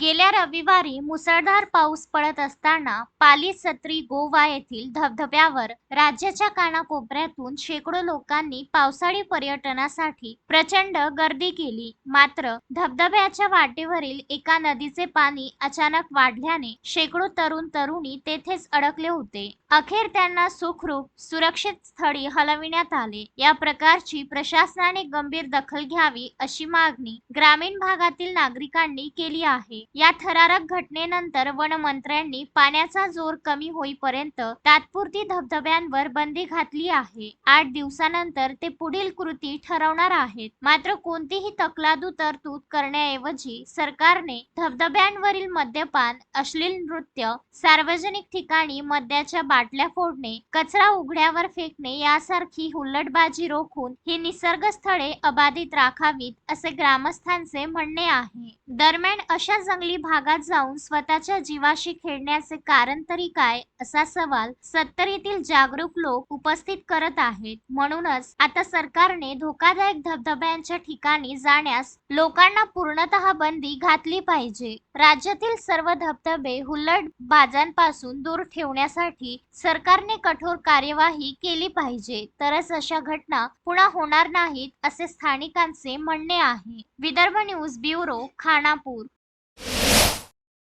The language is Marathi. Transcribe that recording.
गेल्या रविवारी मुसळधार पाऊस पडत असताना पाली सत्री गोवा येथील धबधब्यावर राज्याच्या कानाकोपऱ्यातून शेकडो लोकांनी पावसाळी पर्यटनासाठी प्रचंड गर्दी केली. मात्र धबधब्याच्या वाटेवरील एका नदीचे पाणी अचानक वाढल्याने शेकडो तरुण तरुणी तेथेच अडकले होते. अखेर त्यांना सुखरूप सुरक्षित स्थळी हलविण्यात आले. या प्रकारची प्रशासनाने गंभीर दखल घ्यावी अशी मागणी ग्रामीण भागातील नागरिकांनी केली आहे. या थरारक घटनेनंतर वनमंत्र्यांनी पाण्याचा जोर कमी होईपर्यंत तात्पुरती धबधब्यांवर बंदी घातली आहे. आठ दिवसानंतर ते पुढील कृती ठरवणार आहेत. मात्र कोणतीही तकलादू तरतूद करण्याऐवजी सरकारने धबधब्यांवरील मद्यपान अश्लील नृत्य सार्वजनिक ठिकाणी मद्याच्या बाटल्या फोडणे कचरा उघड्यावर फेकणे यासारखी हुल्लडबाजी रोखून ही निसर्ग स्थळे अबाधित राखावीत असे ग्रामस्थांचे म्हणणे आहे. दरम्यान अशा जंगली भागात जाऊन स्वतःच्या जीवाशी खेळण्याचे कारण तरी काय असा सवाल सत्तरीतील जागरूक लोक उपस्थित करत आहेत. म्हणूनच आता सरकारने धोकादायक धबधब्यांच्या ठिकाणी जाण्यास लोकांना पूर्णतः बंदी घातली पाहिजे. राज्यातील सर्व धबधबे हुल्लड बाजांपासून दूर ठेवण्यासाठी सरकारने कठोर कार्यवाही केली पाहिजे. तरच अशा घटना पुन्हा होणार नाहीत असे स्थानिकांचे म्हणणे आहे. Vidarbha news bureau Khanapur.